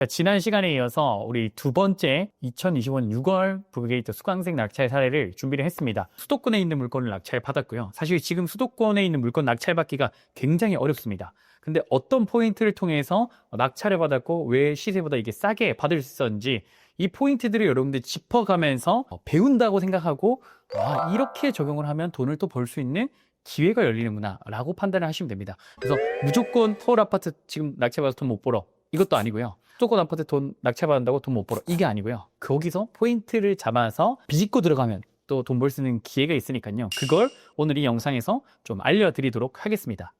자, 지난 시간에 이어서 우리 두 번째 2025년 6월 부게이트 수강생 낙찰 사례를 준비를 했습니다. 수도권에 있는 물건을 낙찰 받았고요. 사실 지금 수도권에 있는 물건 낙찰 받기가 굉장히 어렵습니다. 근데 어떤 포인트를 통해서 낙찰을 받았고 왜 시세보다 이게 싸게 받을 수 있었는지 이 포인트들을 여러분들 짚어가면서 배운다고 생각하고 아, 이렇게 적용을 하면 돈을 또 벌 수 있는 기회가 열리는구나 라고 판단을 하시면 됩니다. 그래서 무조건 서울 아파트 지금 낙찰받아서 돈 못 벌어 이것도 아니고요. 수도권 아파트 돈 낙찰받는다고 돈 못 벌어 이게 아니고요. 거기서 포인트를 잡아서 비집고 들어가면 또 돈 벌 수 있는 기회가 있으니까요. 그걸 오늘 이 영상에서 좀 알려드리도록 하겠습니다.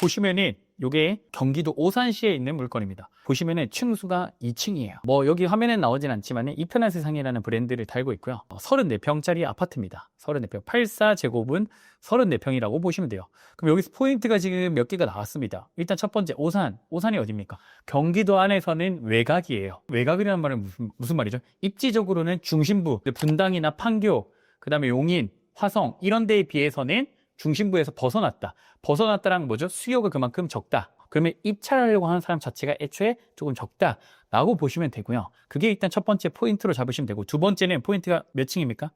보시면은 요게 경기도 오산시에 있는 물건입니다. 보시면은 층수가 2층이에요. 뭐 여기 화면에 나오진 않지만 이편한 세상이라는 브랜드를 달고 있고요. 34평짜리 아파트입니다. 34평 84제곱은 34평이라고 보시면 돼요. 그럼 여기서 포인트가 지금 몇 개가 나왔습니다. 일단 첫 번째 오산. 오산이 어디입니까? 경기도 안에서는 외곽이에요. 외곽이라는 말은 무슨, 무슨 말이죠? 입지적으로는 중심부, 분당이나 판교, 그 다음에 용인, 화성 이런 데에 비해서는 중심부에서 벗어났다. 벗어났다랑 뭐죠? 수요가 그만큼 적다. 그러면 입찰하려고 하는 사람 자체가 애초에 조금 적다라고 보시면 되고요. 그게 일단 첫 번째 포인트로 잡으시면 되고 두 번째는 포인트가 몇 층입니까?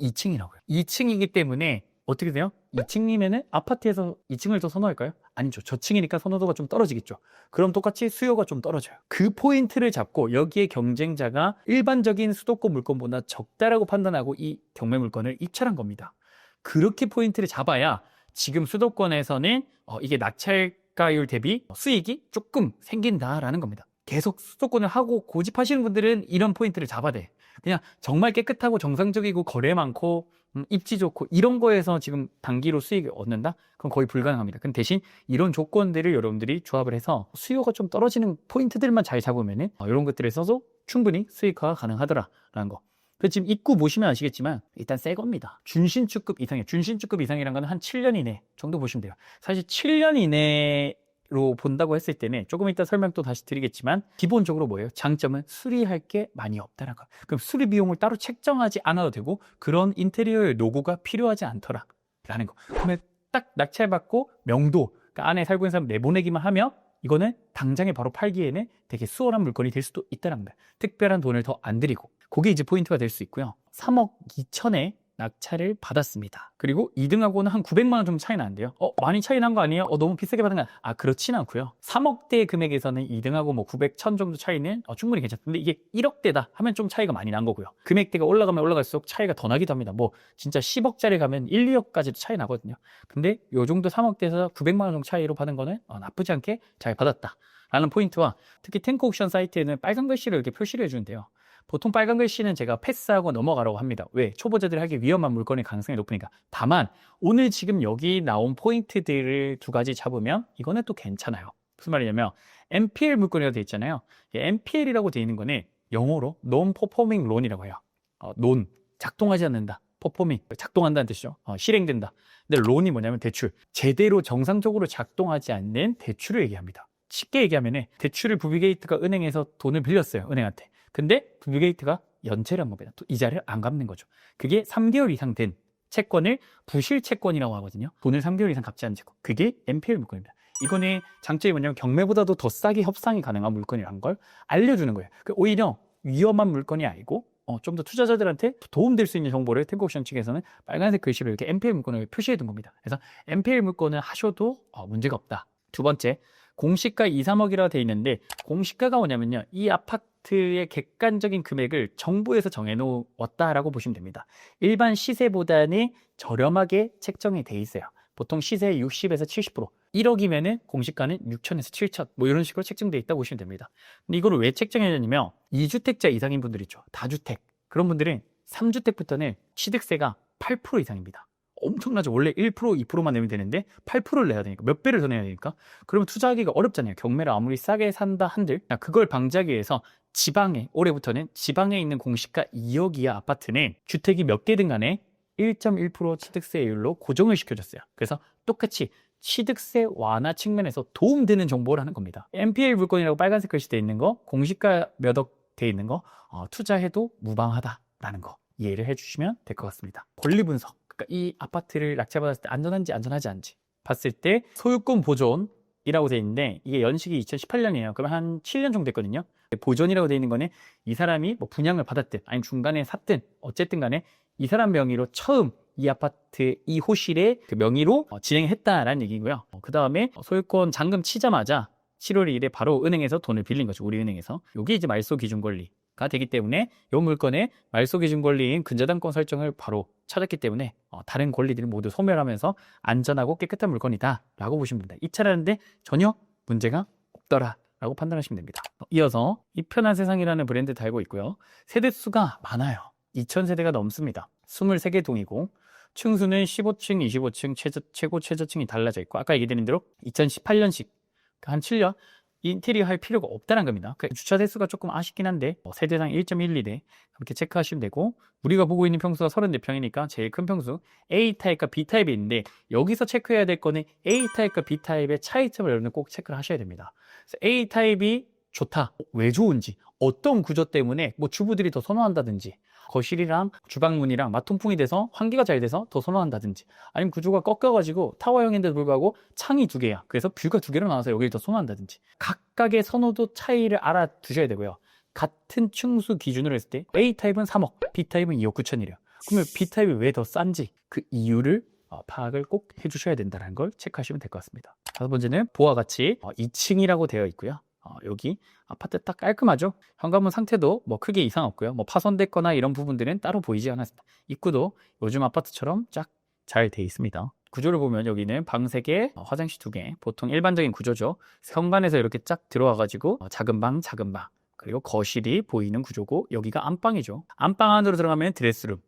2층이라고요. 2층이기 때문에 어떻게 돼요? 2층이면은 아파트에서 2층을 더 선호할까요? 아니죠. 저층이니까 선호도가 좀 떨어지겠죠. 그럼 똑같이 수요가 좀 떨어져요. 그 포인트를 잡고 여기에 경쟁자가 일반적인 수도권 물건보다 적다라고 판단하고 이 경매 물건을 입찰한 겁니다. 그렇게 포인트를 잡아야 지금 수도권에서는 어, 이게 낙찰가율 대비 수익이 조금 생긴다라는 겁니다. 계속 수도권을 하고 고집하시는 분들은 이런 포인트를 잡아야 돼. 그냥 정말 깨끗하고 정상적이고 거래 많고 음, 입지 좋고 이런 거에서 지금 단기로 수익을 얻는다? 그건 거의 불가능합니다. 근데 대신 이런 조건들을 여러분들이 조합을 해서 수요가 좀 떨어지는 포인트들만 잘 잡으면은 어, 이런 써서 충분히 수익화가 가능하더라라는 거. 그 지금 입구 보시면 아시겠지만 일단 새 겁니다. 준신축급 이상이에요. 준신축급 이상이란 거는 한 7년 이내 정도 보시면 돼요. 사실 7년 이내 로 본다고 했을 때는 조금 이따 설명 또 다시 드리겠지만 기본적으로 뭐예요? 장점은 수리할 게 많이 없다는 거. 그럼 수리 비용을 따로 책정하지 않아도 되고 그런 인테리어의 노고가 필요하지 않더라라는 거. 그러면 딱 낙찰받고 명도 그러니까 안에 살고 있는 사람 내보내기만 하면 이거는 당장에 바로 팔기에는 되게 수월한 물건이 될 수도 있다는 거예요. 특별한 돈을 더 안 들이고. 그게 이제 포인트가 될 수 있고요. 3억 2천에 낙찰을 받았습니다. 그리고 2등하고는 한 900만 원좀 차이 나는데요. 어, 많이 차이 난 거 아니에요? 어, 너무 비싸게 받은 거 아니에요? 아, 그렇진 않고요. 3억대 금액에서는 2등하고 뭐 900, 1000 정도 차이는 어, 충분히 괜찮던데 이게 1억대다 하면 좀 차이가 많이 난 거고요. 금액대가 올라가면 올라갈수록 차이가 더 나기도 합니다. 뭐 진짜 10억짜리 가면 1, 2억까지도 차이 나거든요. 근데 요 정도 3억대에서 900만 원 정도 차이로 받은 거는 어, 나쁘지 않게 잘 받았다. 라는 포인트와 특히 탱크 옥션 사이트에는 빨간 글씨를 이렇게 표시를 해주는데요. 보통 빨간 글씨는 제가 패스하고 넘어가라고 합니다. 왜? 초보자들이 하기 위험한 물건의 가능성이 높으니까. 다만 오늘 지금 여기 나온 포인트들을 두 가지 잡으면 이거는 또 괜찮아요. 무슨 말이냐면 NPL 물건이라고 돼 있잖아요. NPL이라고 돼 있는 거는 영어로 Non-Performing Loan이라고 해요. 어, 논 작동하지 않는다. 퍼포밍 작동한다는 뜻이죠. 어, 실행된다. 근데 론이 뭐냐면 대출 제대로 정상적으로 작동하지 않는 대출을 얘기합니다. 쉽게 얘기하면 대출을 부비게이트가 은행에서 돈을 빌렸어요. 은행한테. 근데 부비게이트가 연체를 한 겁니다. 이자를 안 갚는 거죠. 그게 3개월 이상 된 채권을 부실 채권이라고 하거든요. 돈을 3개월 이상 갚지 않은 채권. 그게 NPL 물건입니다. 이거는 장점이 뭐냐면 경매보다도 더 싸게 협상이 가능한 물건이라는 걸 알려주는 거예요. 그 오히려 위험한 물건이 아니고 어, 좀 더 투자자들한테 도움될 수 있는 정보를 탱크옥션 측에서는 빨간색 글씨로 이렇게 NPL 물건을 표시해 둔 겁니다. 그래서 NPL 물건을 하셔도 어, 문제가 없다. 두 번째, 공시가 2, 3억이라고 돼 있는데 공시가가 뭐냐면요. 이 아파트 의 객관적인 금액을 정부에서 정해놓았다라고 보시면 됩니다. 일반 시세보다는 저렴하게 책정이 돼 있어요. 보통 시세의 60에서 70%. 1억이면은 공시가는 6천에서 7천. 뭐 이런 식으로 책정돼 있다고 보시면 됩니다. 근데 이거를 왜 책정했냐면 2주택자 이상인 분들 있죠. 다주택. 그런 분들은 3주택부터는 취득세가 8% 이상입니다. 엄청나죠. 원래 1% 2%만 내면 되는데 8%를 내야 되니까 몇 배를 더 내야 되니까 그러면 투자하기가 어렵잖아요. 경매를 아무리 싸게 산다 한들 그걸 방지하기 위해서 지방에 올해부터는 지방에 있는 공시가 2억 이하 아파트는 주택이 몇 개든 간에 1.1% 취득세율로 고정을 시켜줬어요. 그래서 똑같이 취득세 완화 측면에서 도움되는 정보를 하는 겁니다. NPL 물건이라고 빨간색 글씨 돼 있는 거, 공시가 몇 억 돼 있는 거, 어, 투자해도 무방하다라는 거 이해를 해주시면 될 것 같습니다. 권리 분석, 그러니까 이 아파트를 낙찰받았을 때 안전한지 안전하지 않은지 봤을 때 소유권 보존 이라고 돼 있는데 이게 연식이 2018년이에요. 그럼 한 7년 정도 됐거든요. 보존이라고 돼 있는 거는 이 사람이 뭐 분양을 받았든 아니면 중간에 샀든 어쨌든 간에 이 사람 명의로 처음 이 아파트 이 호실의 그 명의로 어, 진행했다라는 얘기고요. 그 다음에 소유권 잔금 치자마자 7월 1일에 바로 은행에서 돈을 빌린 거죠. 우리 은행에서. 이게 이제 말소 기준 권리 가 되기 때문에 이 물건의 말소 기준 권리인 근저당권 설정을 바로 찾았기 때문에 어, 다른 권리들을 모두 소멸하면서 안전하고 깨끗한 물건이다 라고 보시면 됩니다. 입찰하는데 전혀 문제가 없더라 라고 판단하시면 됩니다. 이어서 이 편한 세상이라는 브랜드 달고 있고요. 세대 수가 많아요. 2,000세대가 넘습니다. 23개 동이고 층수는 15층, 25층 최저, 최고 최저층이 달라져 있고 아까 얘기드린 대로 2018년식 한 7년 인테리어 할 필요가 없다는 겁니다. 그 주차 대수가 조금 아쉽긴 한데 뭐 세대당 1.12대 그렇게 체크하시면 되고 우리가 보고 있는 평수가 34평이니까 제일 큰 평수 A타입과 B타입이 있는데 여기서 체크해야 될 거는 A타입과 B타입의 차이점을 여러분들 꼭 체크를 하셔야 됩니다. A타입이 좋다. 왜 좋은지 어떤 구조 때문에 뭐 주부들이 더 선호한다든지 거실이랑 주방문이랑 맞통풍이 돼서 환기가 잘 돼서 더 선호한다든지 아니면 구조가 꺾여가지고 타워형인데도 불구하고 창이 두 개야. 그래서 뷰가 두 개로 나와서 여기를 더 선호한다든지. 각각의 선호도 차이를 알아두셔야 되고요. 같은 층수 기준으로 했을 때 A타입은 3억 B타입은 2억 9천이래요. 그러면 B타입이 왜 더 싼지 그 이유를 어, 파악을 꼭 해주셔야 된다는 걸 체크하시면 될 것 같습니다. 다섯 번째는 보와 같이 어, 2층이라고 되어 있고요 어, 여기 아파트 딱 깔끔하죠? 현관문 상태도 뭐 크게 이상 없고요. 뭐 파손됐거나 이런 부분들은 따로 보이지 않았습니다. 입구도 요즘 아파트처럼 쫙 잘 돼 있습니다. 구조를 보면 여기는 방 3개, 어, 화장실 2개, 보통 일반적인 구조죠. 현관에서 이렇게 쫙 들어와가지고 어, 작은 방, 작은 방, 그리고 거실이 보이는 구조고 여기가 안방이죠. 안방 안으로 들어가면 드레스룸,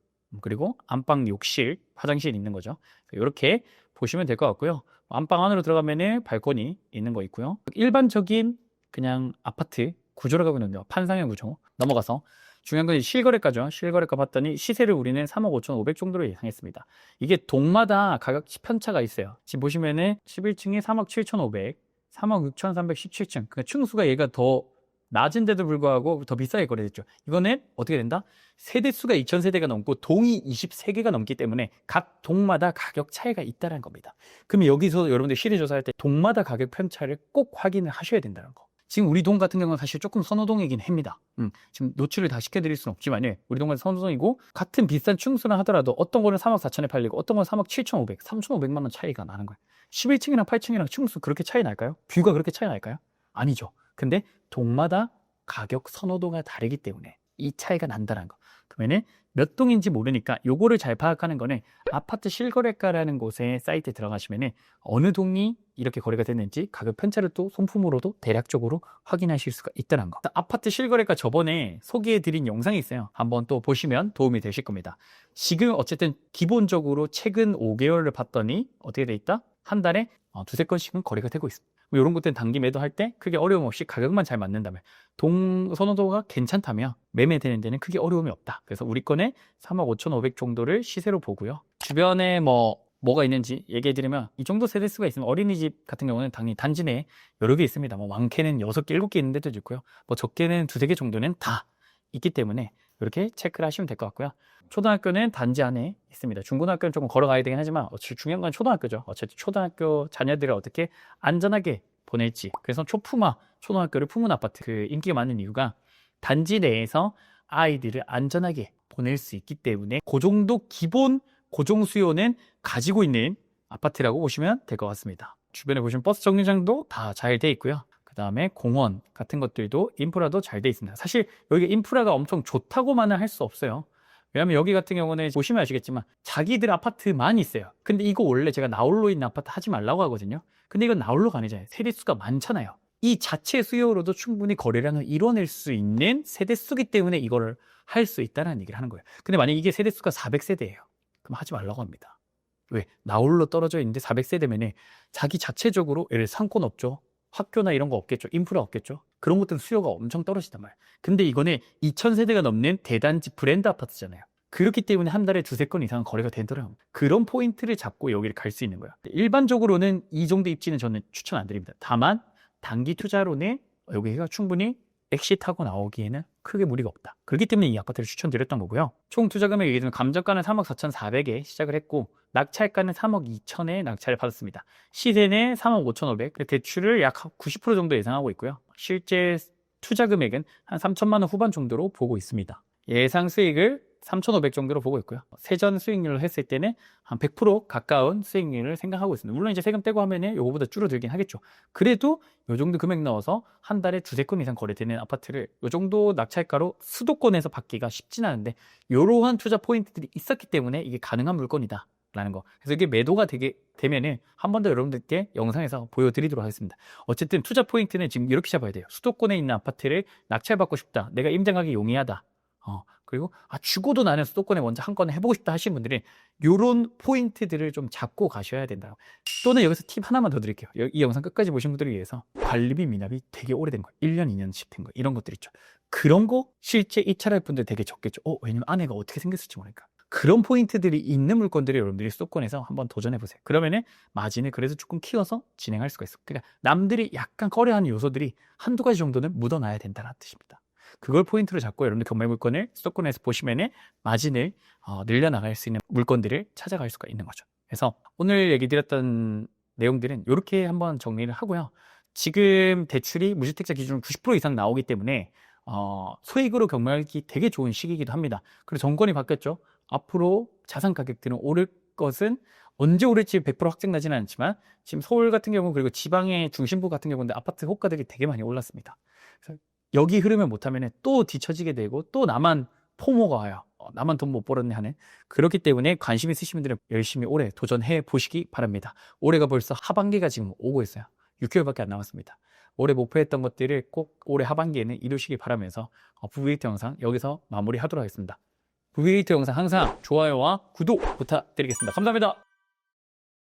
그리고 안방 욕실, 화장실 있는 거죠. 이렇게 보시면 될 것 같고요. 안방 안으로 들어가면은 발코니 있는 거 있고요. 일반적인 그냥 아파트 구조라고 하는데요. 판상형 구조. 넘어가서 중요한 건 실거래가죠. 실거래가 봤더니 시세를 우리는 3억 5천 5백 정도로 예상했습니다. 이게 동마다 가격 편차가 있어요. 지금 보시면은 11층이 3억 7천 5백, 3억 6천 317층. 그러니까 층수가 얘가 더 낮은데도 불구하고 더 비싸게 거래됐죠. 이거는 어떻게 된다? 세대수가 2,000세대가 넘고 동이 23개가 넘기 때문에 각 동마다 가격 차이가 있다는 겁니다. 그러면 여기서 여러분들 시리 조사할 때 동마다 가격 편차를 꼭 확인을 하셔야 된다는 거. 지금 우리 동 같은 경우는 사실 조금 선호동이긴 합니다. 음, 지금 노출을 다 시켜드릴 수는 없지만 우리 동은 선호동이고 같은 비싼 층수나 하더라도 어떤 거는 3억 4천에 팔리고 어떤 건 3억 7천 5백, 3천5백만 원 차이가 나는 거예요. 11층이랑 8층이랑 층수 그렇게 차이 날까요? 뷰가 그렇게 차이 날까요? 아니죠. 근데 동마다 가격 선호도가 다르기 때문에 이 차이가 난다는 거. 그러면은 몇 동인지 모르니까 요거를 잘 파악하는 거는 아파트 실거래가라는 곳에 사이트에 들어가시면은 어느 동이 이렇게 거래가 됐는지 가격 편차를 또 손품으로도 대략적으로 확인하실 수가 있다는 거. 아파트 실거래가 저번에 소개해 드린 영상이 있어요. 한번 또 보시면 도움이 되실 겁니다. 지금 어쨌든 기본적으로 최근 5개월을 봤더니 어떻게 돼 있다? 한 달에 어, 두세 건씩은 거래가 되고 있습니다. 뭐 이런 것들은 단기 매도할 때 크게 어려움 없이 가격만 잘 맞는다면 동 선호도가 괜찮다면 매매되는 데는 크게 어려움이 없다. 그래서 우리 건에 3억 5천5백 정도를 시세로 보고요. 주변에 뭐 뭐가 있는지 얘기해 드리면 이 정도 세대수가 있으면 어린이집 같은 경우는 당연히 단지 내에 여러 개 있습니다. 뭐 많게는 6개, 7개 있는 데도 있고요. 뭐 적게는 두세 개 정도는 다 있기 때문에 이렇게 체크를 하시면 될 것 같고요. 초등학교는 단지 안에 있습니다. 중고등학교는 조금 걸어가야 되긴 하지만 어차피 중요한 건 초등학교죠. 어차피 초등학교 자녀들을 어떻게 안전하게 보낼지. 그래서 초품화 초등학교를 품은 아파트 그 인기가 많은 이유가 단지 내에서 아이들을 안전하게 보낼 수 있기 때문에 그 정도 기본 고정 수요는 가지고 있는 아파트라고 보시면 될 것 같습니다. 주변에 보시면 버스 정류장도 다 잘 돼 있고요. 그 다음에 공원 같은 것들도 인프라도 잘 돼 있습니다. 사실 여기 인프라가 엄청 좋다고만은 할 수 없어요. 왜냐면 여기 같은 경우는 보시면 아시겠지만 자기들 아파트만 있어요. 근데 이거 원래 제가 나홀로 있는 아파트 하지 말라고 하거든요. 근데 이건 나홀로가 아니잖아요. 세대수가 많잖아요. 이 자체 수요로도 충분히 거래량을 이뤄낼 수 있는 세대수기 때문에 이거를 할수 있다는 얘기를 하는 거예요. 근데 만약 이게 세대수가 400세대예요. 그럼 하지 말라고 합니다. 왜? 나홀로 떨어져 있는데 400세대면은 자기 자체적으로 예를 상권 없죠. 학교나 이런 거 없겠죠. 인프라 없겠죠. 그런 것들은 수요가 엄청 떨어지단 말이에요. 근데 이거는 2000세대가 넘는 대단지 브랜드 아파트잖아요. 그렇기 때문에 한 달에 두세 건 이상 거래가 되더라고요. 그런 포인트를 잡고 여기를 갈 수 있는 거예요. 일반적으로는 이 정도 입지는 저는 추천 안 드립니다. 다만 단기 투자로는 여기가 충분히 엑시트하고 나오기에는 크게 무리가 없다. 그렇기 때문에 이 아파트를 추천드렸던 거고요. 총 투자 금액 얘기 되면 감정가는 3억 4,400에 시작을 했고 낙찰가는 3억 2천에 낙찰을 받았습니다. 시세는 3억 5,500, 대출을 약 90% 정도 예상하고 있고요. 실제 투자 금액은 한 3천만 원 후반 정도로 보고 있습니다. 예상 수익을 3,500 정도로 보고 있고요. 세전 수익률로 했을 때는 한 100% 가까운 수익률을 생각하고 있습니다. 물론 이제 세금 떼고 하면은 요거보다 줄어들긴 하겠죠. 그래도 요 정도 금액 넣어서 한 달에 두세 건 이상 거래되는 아파트를 요 정도 낙찰가로 수도권에서 받기가 쉽진 않은데 요러한 투자 포인트들이 있었기 때문에 이게 가능한 물건이다. 라는 거. 그래서 이게 매도가 되게 되면은 한 번 더 여러분들께 영상에서 보여드리도록 하겠습니다. 어쨌든 투자 포인트는 지금 이렇게 잡아야 돼요. 수도권에 있는 아파트를 낙찰받고 싶다. 내가 임장하기 용이하다. 어, 그리고 아 죽어도 나는 수도권에 먼저 한 건을 해보고 싶다 하시는 분들은 요런 포인트들을 좀 잡고 가셔야 된다. 또는 여기서 팁 하나만 더 드릴게요. 여- 이 영상 끝까지 보신 분들을 위해서 관리비 미납이 되게 오래된 거, 1년, 2년씩 된 거, 이런 것들 있죠. 그런 거 실제 입찰할 분들 되게 적겠죠. 어, 왜냐면 아내가 어떻게 생겼을지 모르니까. 그런 포인트들이 있는 물건들을 여러분들이 수도권에서 한번 도전해 보세요. 그러면은 마진을 그래도 조금 키워서 진행할 수가 있어. 그러니까 남들이 약간 꺼려하는 요소들이 한두 가지 정도는 묻어놔야 된다는 뜻입니다. 그걸 포인트로 잡고 여러분들 경매 물건을 수도권에서 보시면은 마진을 어, 늘려나갈 수 있는 물건들을 찾아갈 수가 있는 거죠. 그래서 오늘 얘기 드렸던 내용들은 이렇게 한번 정리를 하고요. 지금 대출이 무주택자 기준으로 90% 이상 나오기 때문에 어, 소액으로 경매하기 되게 좋은 시기이기도 합니다. 그리고 정권이 바뀌었죠. 앞으로 자산 가격들은 오를 것은 언제 오를지 100% 확정나지는 않지만 지금 서울 같은 경우 그리고 지방의 중심부 같은 경우는 아파트 호가들이 되게 많이 올랐습니다. 그래서 여기 흐름을 못하면 또 뒤처지게 되고 또 나만 포모가 와요. 어, 나만 돈 못 벌었네 하는 그렇기 때문에 관심 있으신 분들은 열심히 올해 도전해 보시기 바랍니다. 올해가 벌써 하반기가 지금 오고 있어요. 6개월밖에 안 남았습니다. 올해 목표했던 것들을 꼭 올해 하반기에는 이루시기 바라면서 어, 부브이트 영상 여기서 마무리하도록 하겠습니다. 부브이트 영상 항상 좋아요와 구독 부탁드리겠습니다. 감사합니다.